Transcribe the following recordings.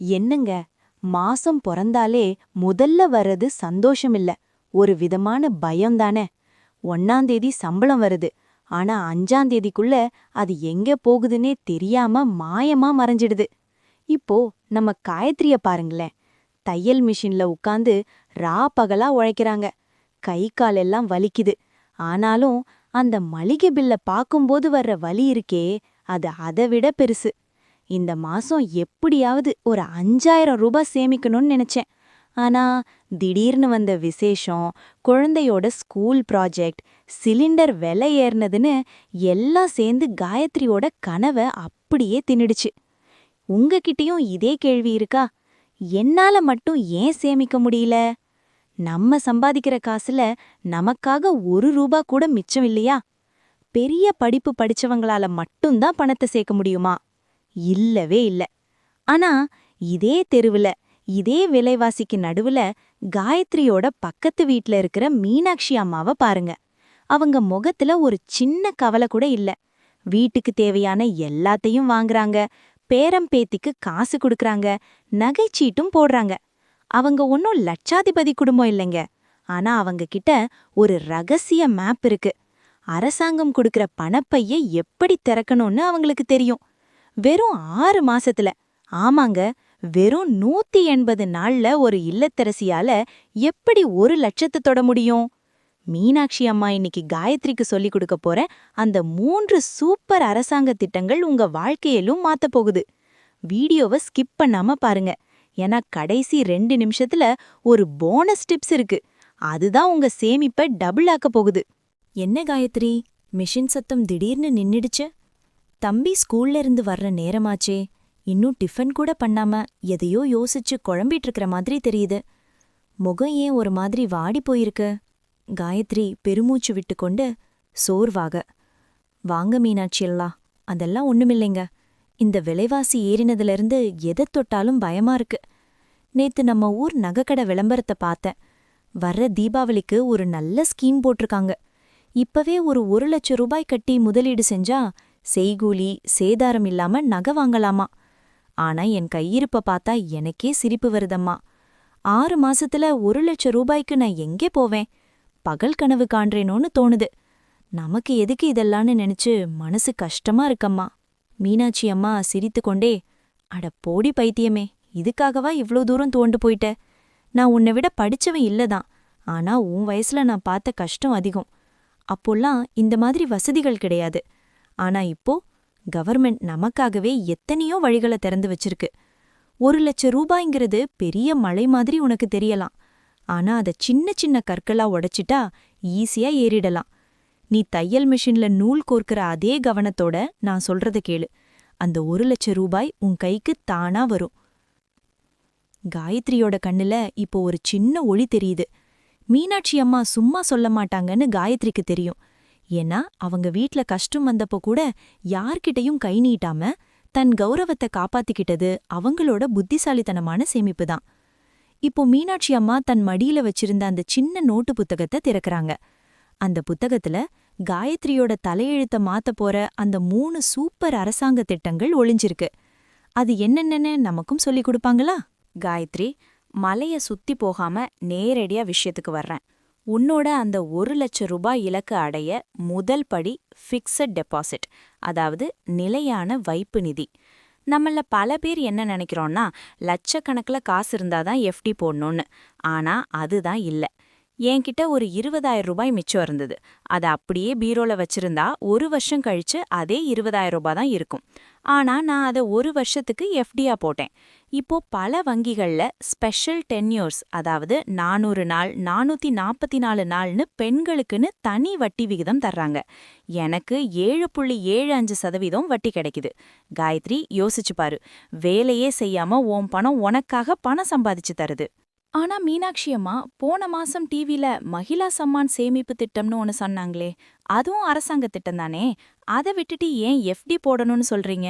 என்னங்க? மாசம் பிறந்தாலே முதல்ல வர்றது சந்தோஷம் இல்ல ஒரு விதமான பயம்தானே. ஒன்னாந்தேதி சம்பளம் வருது. ஆனா அஞ்சாந்தேதிக்குள்ள அது எங்க போகுதுன்னே தெரியாம மாயமா மறைஞ்சிடுது. இப்போ நம்ம காயத்ரிய பாருங்களேன். தையல் மிஷின்ல உட்காந்து ரா பகலா உழைக்கிறாங்க. கை காலெல்லாம் வலிக்குது. ஆனாலும் அந்த மளிகை பில்ல பார்க்கும்போது வர்ற வலி இருக்கே அது அதை விட பெருசு. இந்த மாசம் எப்படியாவது ஒரு அஞ்சாயிரம் ரூபாய் சேமிக்கணும்னு நினைச்சேன். ஆனா திடீர்னு வந்த விசேஷம் குழந்தையோட ஸ்கூல் ப்ராஜெக்ட் சிலிண்டர் விலை ஏறினதுன்னு எல்லாம் சேர்ந்து காயத்ரியோட கனவை அப்படியே தின்னுடுச்சு. உங்ககிட்டயும் இதே கேள்வி இருக்கா? என்னால மட்டும் ஏன் சேமிக்க முடியல? நம்ம சம்பாதிக்கிற காசுல நமக்காக ஒரு ரூபா கூட மிச்சம் இல்லையா? பெரிய படிப்பு படிச்சவங்களால மட்டும்தான் பணத்தை சேர்க்க முடியுமா? இல்லவே இல்ல. ஆனா இதே தெருவுல இதே விலைவாசிக்கு நடுவுல காயத்ரியோட பக்கத்து வீட்ல இருக்கிற மீனாட்சி அம்மாவை பாருங்க. அவங்க முகத்துல ஒரு சின்ன கவலை கூட இல்ல. வீட்டுக்கு தேவையான எல்லாத்தையும் வாங்குறாங்க. பேரம் பேத்திக்கு காசு கொடுக்கறாங்க. நகைச்சீட்டும் போடுறாங்க. அவங்க ஒன்னும் லட்சாதிபதி குடும்பம் இல்லைங்க. ஆனா அவங்க கிட்ட ஒரு ரகசிய மேப் இருக்கு. அரசாங்கம் கொடுக்கற பணப்பைய எப்படி திறக்கணும்னு அவங்களுக்கு தெரியும். வெறும் ஆறு மாசத்துல. ஆமாங்க வெறும் நூத்தி எண்பது நாள்ல ஒரு இல்லத்தரசியால எப்படி ஒரு லட்சத்தை தொட முடியும்? மீனாட்சி அம்மா இன்னைக்கு காயத்ரிக்கு சொல்லிக் கொடுக்க போற அந்த மூன்று சூப்பர் அரசாங்க திட்டங்கள் உங்க வாழ்க்கையிலும் மாத்தப் போகுது. வீடியோவை ஸ்கிப் பண்ணாம பாருங்க. ஏன்னா கடைசி ரெண்டு நிமிஷத்துல ஒரு போனஸ் டிப்ஸ் இருக்கு. அதுதான் உங்க சேமிப்பை டபுள் ஆக்க போகுது. என்ன காயத்ரி? மிஷின் சத்தம் திடீர்னு நின்னுடுச்சு. தம்பி ஸ்கூல்ல இருந்து வர்ற நேரமாச்சே. இன்னும் டிஃபன் கூட பண்ணாம எதையோ யோசிச்சு குழம்பிட்டு இருக்கிற மாதிரி தெரியுது. முகம் ஏன் ஒரு மாதிரி வாடி போயிருக்கு? காயத்ரி பெருமூச்சு விட்டுக்கொண்டு சோர்வாக. வாங்க மீனாட்சியெல்லாம் அதெல்லாம் ஒண்ணுமில்லைங்க. இந்த விலைவாசி ஏறினதுலேருந்து எதை தொட்டாலும் பயமா இருக்கு. நேத்து நம்ம ஊர் நகைக்கடை விளம்பரத்தை பார்த்தேன். வர்ற தீபாவளிக்கு ஒரு நல்ல ஸ்கீம் போட்டிருக்காங்க. இப்பவே ஒரு ஒரு லட்சம் ரூபாய் கட்டி முதலீடு செஞ்சா செய்கூலி சேதாரம் இல்லாம நகை வாங்கலாமா? ஆனா என் கையிருப்ப பார்த்தா எனக்கே சிரிப்பு வருதம்மா. ஆறு மாசத்துல ஒரு லட்சம் ரூபாய்க்கு நான் எங்கே போவேன்? பகல் கனவு காண்றேனோன்னு தோணுது. நமக்கு எதுக்கு இதெல்லாம்னு நினைச்சு மனசு கஷ்டமா இருக்கம்மா. மீனாட்சி அம்மா சிரித்துக்கொண்டே அட போடி பைத்தியமே இதுக்காகவா இவ்ளோ தூரம் தோண்டு போயிட்ட? நான் உன்னை விட படிச்சவன் இல்லதான். ஆனா உன் வயசுல நான் பார்த்த கஷ்டம் அதிகம். அப்போல்லாம் இந்த மாதிரி வசதிகள் கிடையாது. ஆனா இப்போ கவர்மெண்ட் நமக்காகவே எத்தனையோ வழிகளை திறந்து வச்சிருக்கு. ஒரு லட்ச ரூபாய்ங்கிறது பெரிய மலை மாதிரி உனக்கு தெரியலாம். ஆனா அத சின்ன சின்ன கற்களா உடைச்சிட்டா ஈஸியா ஏறிடலாம். நீ தையல் மிஷின்ல நூல் கோர்க்கிற அதே கவனத்தோட நான் சொல்றத கேளு. அந்த ஒரு லட்ச ரூபாய் உன் கைக்கு தானா வரும். காயத்ரியோட கண்ணுல இப்போ ஒரு சின்ன ஒளி தெரியுது. மீனாட்சி அம்மா சும்மா சொல்ல மாட்டாங்கன்னு காயத்ரிக்கு தெரியும். ஏன்னா அவங்க வீட்ல கஷ்டம் வந்தப்போ கூட யார்கிட்டயும் கை நீட்டாம தன் கௌரவத்தை காப்பாத்திக்கிட்டது அவங்களோட புத்திசாலித்தனமான சேமிப்பு தான். இப்போ மீனாட்சி அம்மா தன் மடியில வச்சிருந்த அந்த சின்ன நோட்டு புத்தகத்தை திறக்கறாங்க. அந்த புத்தகத்துல காயத்ரியோட தலையெழுத்த மாத்த போற அந்த மூணு சூப்பர் அரசாங்க திட்டங்கள் ஒளிஞ்சிருக்கு. அது என்னென்னன்னு நமக்கும் சொல்லிக் கொடுப்பாங்களா? காயத்ரி மலைய சுத்தி போகாம நேரடியா விஷயத்துக்கு வர்றேன். உன்னோட அந்த ஒரு லட்ச ரூபாய் இலக்கு அடைய முதல் படி ஃபிக்ஸட் டெபாசிட் அதாவது நிலையான வைப்பு நிதி. நம்மள பல பேர் என்ன நினைக்கிறோம்னா லட்சக்கணக்கில் காசு இருந்தாதான் எஃப்டி போடணும்னு. ஆனா அதுதான் இல்லை. என்கிட்ட ஒரு இருபதாயிரம் ரூபாய் மிச்சம் இருந்தது. அதை அப்படியே பீரோல வச்சிருந்தா ஒரு வருஷம் கழிச்சு அதே இருபதாயிரம் ரூபாய் தான் இருக்கும். ஆனா நான் அதை ஒரு வருஷத்துக்கு எஃப்டியா போட்டேன். இப்போ பல வங்கிகள்ல ஸ்பெஷல் டென்யூர்ஸ் அதாவது நானூறு நாள் நானூத்தி நாற்பத்தி நாலு நாள்னு பெண்களுக்குன்னு தனி வட்டி விகிதம் தர்றாங்க. எனக்கு ஏழு புள்ளி ஏழு அஞ்சு சதவீதம் வட்டி கிடைக்குது. காயத்ரி யோசிச்சு பாரு. வேலையே செய்யாம உன் பணம் உனக்காக பணம் சம்பாதிச்சு தருது. ஆனா மீனாட்சி அம்மா போன மாசம் டிவில மகிழா சம்மான் சேமிப்பு திட்டம்னு ஒன்னு சொன்னாங்களே அதுவும் அரசாங்க திட்டம் தானே? அதை விட்டுட்டு ஏன் எஃப்டி போடணும்னு சொல்றீங்க?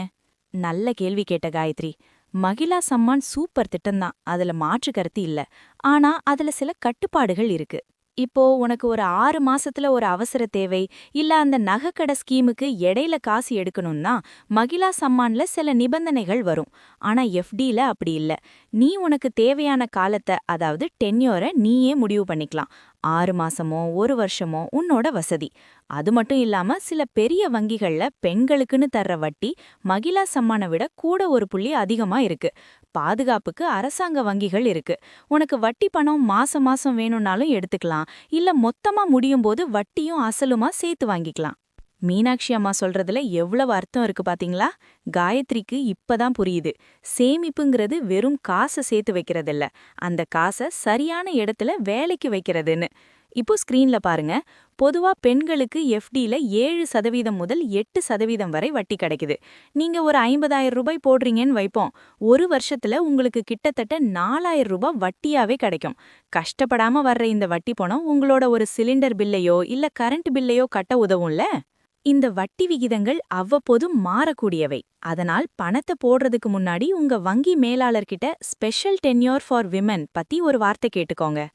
நல்ல கேள்வி கேட்ட காயத்ரி. மகிழா சம்மான் சூப்பர் திட்டம்தான் அதுல மாற்று கருத்து இல்ல. ஆனா அதுல சில கட்டுப்பாடுகள் இருக்கு. இப்போ உனக்கு ஒரு ஆறு மாசத்துல ஒரு அவசர தேவை. இல்ல அந்த நகைக்கடை ஸ்கீமுக்கு இடையில காசு எடுக்கணும்னா மகிழா சம்மான்ல சில நிபந்தனைகள் வரும். ஆனா எஃப்டில அப்படி இல்ல. நீ உனக்கு தேவையான காலத்தை அதாவது டென்யோரை நீயே முடிவு பண்ணிக்கலாம். ஆறு மாசமோ ஒரு வருஷமோ உன்னோட வசதி. அது மட்டும் இல்லாம சில பெரிய வங்கிகள்ல பெண்களுக்குன்னு தர்ற வட்டி மகிழா சம்மானை விட கூட ஒரு புள்ளி அதிகமா இருக்கு. பாதுகாப்புக்கு அரசாங்க வங்கிகள் இருக்கு. உனக்கு வட்டி பணம் மாசம் மாசம் வேணும்னாலும் எடுத்துக்கலாம். இல்ல மொத்தமா முடியும் போது வட்டியும் அசலுமா சேர்த்து வாங்கிக்கலாம். மீனாட்சி அம்மா சொல்றதுல எவ்வளவு அர்த்தம் இருக்கு பாத்தீங்களா? காயத்ரிக்கு இப்பதான் புரியுது. சேமிப்புங்கிறது வெறும் காசை சேர்த்து வைக்கிறதில்ல. அந்த காசை சரியான இடத்துல வேலைக்கு வைக்கிறதுன்னு. இப்போ ஸ்கிரீன்ல பாருங்க. பொதுவா பெண்களுக்கு எஃப்டில ஏழு சதவீதம் முதல் எட்டு சதவீதம் வரை வட்டி கிடைக்குது. நீங்க ஒரு ஐம்பதாயிரம் ரூபாய் போடுறீங்கன்னு வைப்போம். ஒரு வருஷத்துல உங்களுக்கு கிட்டத்தட்ட நாலாயிரம் ரூபாய் வட்டியாவே கிடைக்கும். கஷ்டப்படாம வர்ற இந்த வட்டி பணம் உங்களோட ஒரு சிலிண்டர் பில்லையோ இல்ல கரண்ட் பில்லையோ கட்ட உதவும்ல? இந்த வட்டி விகிதங்கள் அவ்வப்போது மாறக்கூடியவை. அதனால் பணத்தை போடுறதுக்கு முன்னாடி உங்க வங்கி மேலாளர்கிட்ட ஸ்பெஷல் டென்யூர் ஃபார் விமன் பத்தி ஒரு வார்த்தை கேட்டுக்கோங்க.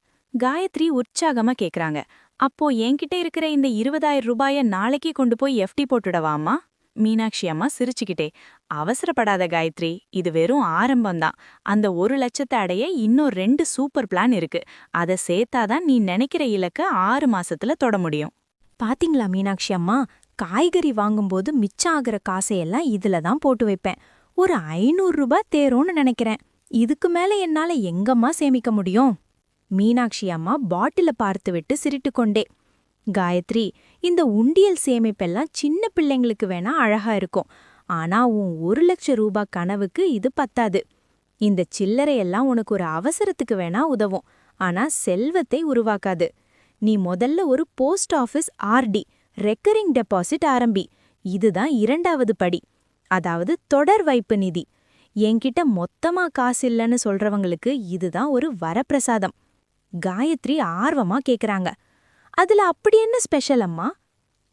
காயத்ரி உற்சாகமா கேக்குறாங்க. அப்போ என்கிட்ட இருக்கிற இந்த இருபதாயிரம் ரூபாய நாளைக்கு கொண்டு போய் எஃப்டி போட்டுடவாமா மீனாட்சி அம்மா சிரிச்சுக்கிட்டே. அவசரப்படாத காயத்ரி இது வெறும் ஆரம்பம்தான். அந்த ஒரு லட்சத்தை அடைய இன்னும் ரெண்டு சூப்பர் பிளான் இருக்கு. அதை சேர்த்தாதான் நீ நினைக்கிற இலக்க ஆறு மாசத்துல தொட முடியும். பாத்தீங்களா மீனாட்சி அம்மா? காய்கறி வாங்கும்போது மிச்சம் ஆகிற காசையெல்லாம் இதுல தான் போட்டு வைப்பேன். ஒரு ஐநூறு ரூபாய் தேரும்னு நினைக்கிறேன். இதுக்கு மேல என்னால எங்கம்மா சேமிக்க முடியும்? மீனாட்சி அம்மா பாட்டில பார்த்துவிட்டு சிரிட்டுக்கொண்டே காயத்ரி இந்த உண்டியல் சேமிப்பெல்லாம் சின்ன பிள்ளைங்களுக்கு வேணா அழகா இருக்கும். ஆனா உன் ஒரு லட்சம் ரூபாய் கனவுக்கு இது பத்தாது. இந்த சில்லறையெல்லாம் உனக்கு ஒரு அவசரத்துக்கு வேணா உதவும். ஆனா செல்வத்தை உருவாக்காது. நீ முதல்ல ஒரு post office RD recurring deposit ஆரம்பி. இதுதான் இரண்டாவது படி. அதாவது தொடர் வைப்பு நிதி. என்கிட்ட மொத்தமா காசு இல்லைன்னு சொல்றவங்களுக்கு இதுதான் ஒரு வரப்பிரசாதம். காயத்ரி ஆர்வமா கேக்குறாங்க. அதுல அப்படி என்ன ஸ்பெஷல் அம்மா?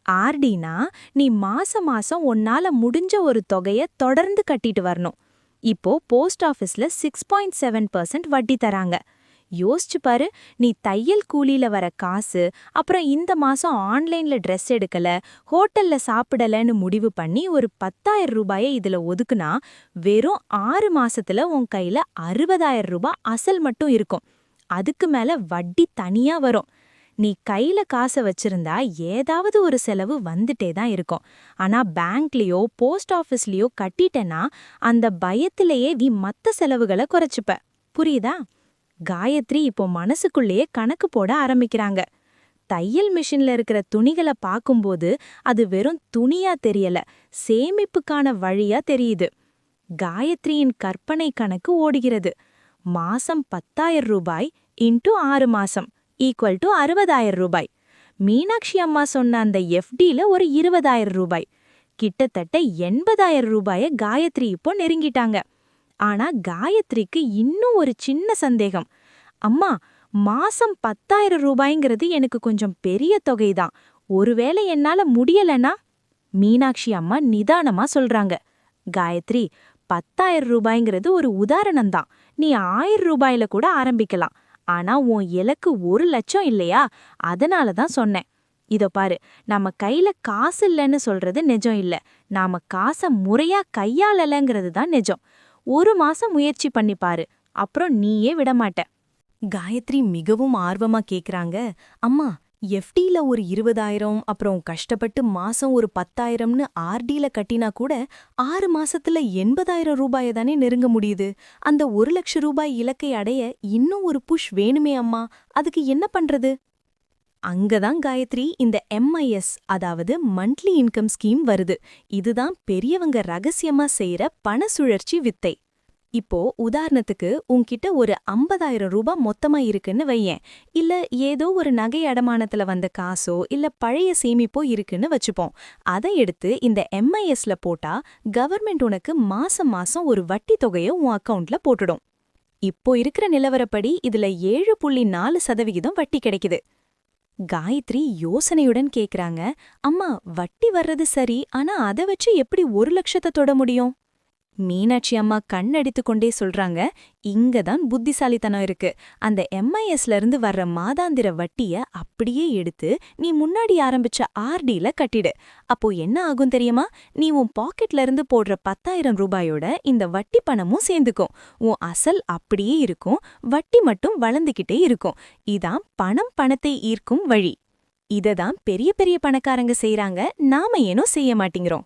ஆர்டினா நீ மாச மாசம் உன்னால முடிஞ்ச ஒரு தொகைய தொடர்ந்து கட்டிட்டு வரணும். இப்போ போஸ்ட் ஆஃபீஸ்ல சிக்ஸ் பாயிண்ட் செவன் பர்சன்ட் வட்டி தராங்க. யோசிச்சு பாரு நீ தையல் கூலியில வர காசு அப்புறம் இந்த மாசம் ஆன்லைன்ல ட்ரெஸ் எடுக்கல ஹோட்டல்ல சாப்பிடலன்னு முடிவு பண்ணி ஒரு பத்தாயிரம் ரூபாயை இதுல ஒதுக்குனா வெறும் ஆறு மாசத்துல உன் கையில அறுபதாயிரம் ரூபாய் அசல் மட்டும் இருக்கும். அதுக்கு மேல வட்டி தனியா வரும். நீ கையில காசை வச்சிருந்தா ஏதாவது ஒரு செலவு வந்துட்டே தான் இருக்கும். ஆனா பேங்க்லயோ போஸ்ட் ஆஃபீஸ்லயோ கட்டிட்டேன்னா அந்த பயத்திலேயே நீ மத்த செலவுகளை குறைச்சுப்ப. புரியுதா? காயத்ரி இப்போ மனசுக்குள்ளேயே கணக்கு போட ஆரம்பிக்கிறாங்க. தையல் மிஷின்ல இருக்கிற துணிகளை பார்க்கும்போது அது வெறும் துணியா தெரியல சேமிப்புக்கான வழியா தெரியுது. காயத்ரியின் கற்பனை கணக்கு ஓடுகிறது. மாசம் பத்தாயிரம் ரூபாய் இன்ட்டு ஆறு மாசம் ஈக்குவல் டு அறுபதாயிரம் ரூபாய். மீனாட்சி அம்மா சொன்ன அந்த எஃப்டில ஒரு இருபதாயிரம் ரூபாய். கிட்டத்தட்ட எண்பதாயிரம் ரூபாய காயத்ரி இப்போ நெருங்கிட்டாங்க. ஆனா காயத்ரிக்கு இன்னும் ஒரு சின்ன சந்தேகம். அம்மா மாசம் பத்தாயிரம் ரூபாய்ங்கிறது எனக்கு கொஞ்சம் பெரிய தொகைதான். ஒருவேளை என்னால முடியலனா? மீனாட்சி அம்மா நிதானமா சொல்றாங்க. காயத்ரி பத்தாயிரம் ரூபாய்ங்கிறது ஒரு உதாரணம்தான். நீ ஆயிரம் ரூபாயில கூட ஆரம்பிக்கலாம். ஆனா உன் இலக்கு ஒரு லட்சம் இல்லையா? அதனால தான் சொன்னேன். இதோ பாரு நம்ம கையில காசு இல்லைன்னு சொல்றது நிஜம் இல்ல. நாம காசை முறையா கையாளலங்கிறது தான் நிஜம். ஒரு மாசம் முயற்சி பண்ணி பாரு அப்புறம் நீயே விடமாட்ட. காயத்ரி மிகவும் ஆர்வமா கேக்குறாங்க அம்மா எஃப்டில ஒரு இருபதாயிரம் அப்புறம் கஷ்டப்பட்டு மாசம் ஒரு பத்தாயிரம்னு ஆர்டில கட்டினா கூட ஆறு மாசத்துல எண்பதாயிரம் ரூபாய தானே நெருங்க முடியுது. அந்த ஒரு லட்சம் ரூபாய் இலக்கை அடைய இன்னும் ஒரு புஷ் வேணுமே அம்மா அதுக்கு என்ன பண்றது? அங்கதான் காயத்ரி இந்த எம்ஐஎஸ் அதாவது மந்த்லி இன்கம் ஸ்கீம் வருது. இதுதான் பெரியவங்க ரகசியமா செய்யற பண சுழற்சி வித்தை. இப்போ உதாரணத்துக்கு உன்கிட்ட ஒரு ஐம்பதாயிரம் ரூபாய் மொத்தமா இருக்குன்னு வையேன். இல்ல ஏதோ ஒரு நகை அடமானத்துல வந்த காசோ இல்ல பழைய சேமிப்போ இருக்குன்னு வச்சுப்போம். அதை எடுத்து இந்த எம்ஐஎஸ்ல போட்டா கவர்மெண்ட் உனக்கு மாசம் மாசம் ஒரு வட்டி தொகையை உன் அக்கவுண்ட்ல போட்டுடும். இப்போ இருக்கிற நிலவரப்படி இதுல ஏழு புள்ளி நாலு சதவிகிதம் வட்டி கிடைக்குது. காயத்ரி யோசனையுடன் கேக்குறாங்க அம்மா வட்டி வர்றது சரி ஆனா அதை வச்சு எப்படி ஒரு லட்சத்தை தொட முடியும்? மீனாட்சி அம்மா கண்ணடித்து கொண்டே சொல்றாங்க இங்க தான் புத்திசாலித்தனம் இருக்கு. அந்த எம்ஐஎஸ்ல இருந்து வர்ற மாதாந்திர வட்டிய அப்படியே எடுத்து நீ முன்னாடி ஆரம்பிச்ச ஆர்டில கட்டிடு. அப்போ என்ன ஆகும் தெரியுமா? நீ உன் பாக்கெட்ல இருந்து போடுற பத்தாயிரம் ரூபாயோட இந்த வட்டி பணமும் சேர்ந்துக்கும். உன் அசல் அப்படியே இருக்கும். வட்டி மட்டும் வளர்ந்துகிட்டே இருக்கும். இதான் பணம் பணத்தை ஈர்க்கும் வழி. இததான் பெரிய பெரிய பணக்காரங்க செய்யறாங்க நாம ஏனோ செய்ய மாட்டேங்கிறோம்.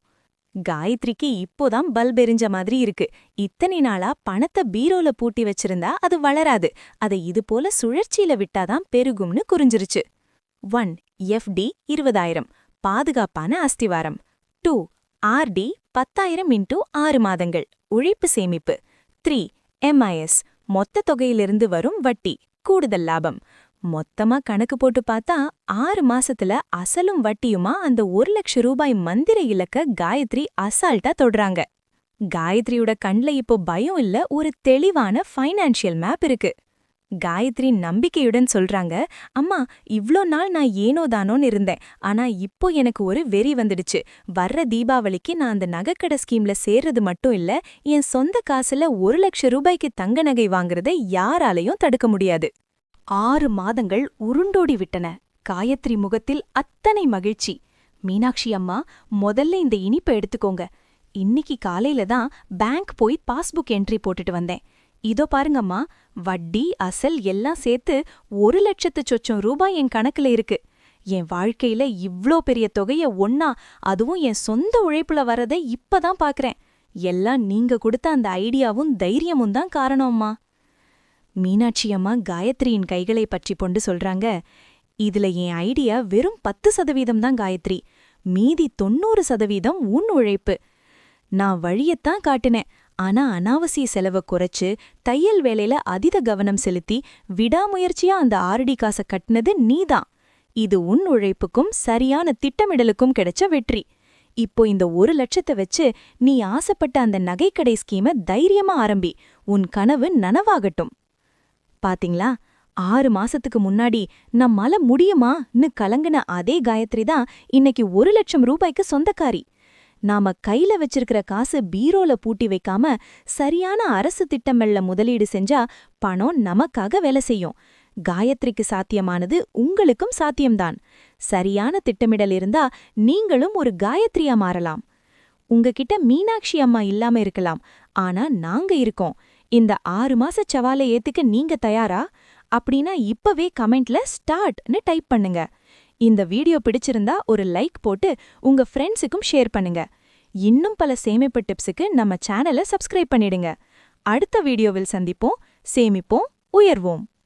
காயத்ரிக்கு இப்போதான் பல்ப் எரிஞ்ச மாதிரி இருக்கு. இத்தனை நாளா பணத்தை பீரோல பூட்டி வச்சிருந்தா அது வளராது. அதை இது போல சுழற்சியில விட்டாதான் பெருகும்னு குறிஞ்சிருச்சு. ஒன் எஃப்டி இருபதாயிரம் பாதுகாப்பான அஸ்திவாரம். டூ ஆர்டி பத்தாயிரம் இன்டூ ஆறு மாதங்கள் உழைப்பு சேமிப்பு. த்ரீ எம்ஐஎஸ் மொத்த தொகையிலிருந்து வரும் வட்டி கூடுதல் லாபம். மொத்தமா கணக்கு போட்டு பார்த்தா ஆறு மாசத்துல அசலும் வட்டியுமா அந்த ஒரு லட்ச ரூபாய் மந்திர இலக்க காயத்ரி அசால்ட்டா தொடுறாங்க. காயத்ரியோட கண்ல இப்போ பயம் இல்ல ஒரு தெளிவான ஃபைனான்ஷியல் மேப் இருக்கு. காயத்ரி நம்பிக்கையுடன் சொல்றாங்க அம்மா இவ்ளோ நாள் நான் ஏனோ தானோன்னு இருந்தேன். ஆனா இப்போ எனக்கு ஒரு வெறி வந்துடுச்சு. வர்ற தீபாவளிக்கு நான் அந்த நகைக்கடை ஸ்கீம்ல சேர்றது மட்டும் இல்ல என் சொந்த காசுல ஒரு லட்ச ரூபாய்க்கு தங்க நகை வாங்குறதை யாராலையும் தடுக்க முடியாது. ஆறு மாதங்கள் உருண்டோடி விட்டன. காயத்ரி முகத்தில் அத்தனை மகிழ்ச்சி. மீனாட்சி அம்மா முதல்ல இந்த இனிப்பை எடுத்துக்கோங்க. இன்னிக்கு காலையில தான் பேங்க் போய் பாஸ்புக் என்ட்ரி போட்டுட்டு வந்தேன். இதோ பாருங்கம்மா வட்டி அசல் எல்லாம் சேர்த்து ஒரு லட்சத்து சொச்சம் ரூபாய் என் கணக்குல இருக்கு. என் வாழ்க்கையில இவ்ளோ பெரிய தொகைய ஒன்னா அதுவும் என் சொந்த உழைப்புல வரதை இப்பதான் பாக்குறேன். எல்லாம் நீங்க கொடுத்த அந்த ஐடியாவும் தைரியமும் தான் காரணம்மா மீனாட்சி அம்மா காயத்ரியின் கைகளை பற்றி கொண்டு சொல்றாங்க. இதுல என் ஐடியா வெறும் பத்து சதவீதம் தான் காயத்ரி. மீதி தொண்ணூறு சதவீதம் உன் உழைப்பு. நான் வழியத்தான் காட்டினேன். ஆனா அனாவசிய செலவை குறைச்சு தையல் வேலையில அதிக கவனம் செலுத்தி விடாமுயற்சியா அந்த ஆரடி காசை கட்டினது நீதான். இது உன் உழைப்புக்கும் சரியான திட்டமிடலுக்கும் கிடைச்ச வெற்றி. இப்போ இந்த ஒரு லட்சத்தை வச்சு நீ ஆசைப்பட்ட அந்த நகைக்கடை ஸ்கீமை தைரியமா ஆரம்பி உன் கனவு நனவாகட்டும். பாத்தீங்களா? ஆறு மாசத்துக்கு முன்னாடி நம்மால முடியுமான்னு கலங்கின அதே காயத்ரி தான் இன்னைக்கு ஒரு லட்சம் ரூபாய்க்கு சொந்தக்காரி. நாம கையில வச்சிருக்கிற காசு பீரோல பூட்டி வைக்காம சரியான அரசு திட்டங்கள்ல முதலீடு செஞ்சா பணம் நமக்காக வேலை செய்யும். காயத்ரிக்கு சாத்தியமானது உங்களுக்கும் சாத்தியம்தான். சரியான திட்டமிடல் இருந்தா நீங்களும் ஒரு காயத்ரியா மாறலாம். உங்ககிட்ட மீனாட்சி அம்மா இல்லாம இருக்கலாம். ஆனா நாங்க இருக்கோம். இந்த ஆறு மாச சவாலை ஏத்துக்க நீங்க தயாரா? அப்படின்னா இப்பவே கமெண்ட்ல ஸ்டார்ட்னு டைப் பண்ணுங்க. இந்த வீடியோ பிடிச்சிருந்தா ஒரு லைக் போட்டு உங்க ஃப்ரெண்ட்ஸுக்கும் ஷேர் பண்ணுங்க. இன்னும் பல சேமிப்பு டிப்ஸுக்கு நம்ம சேனலை சப்ஸ்கிரைப் பண்ணிடுங்க. அடுத்த வீடியோவில் சந்திப்போம் சேமிப்போம் உயர்வோம்.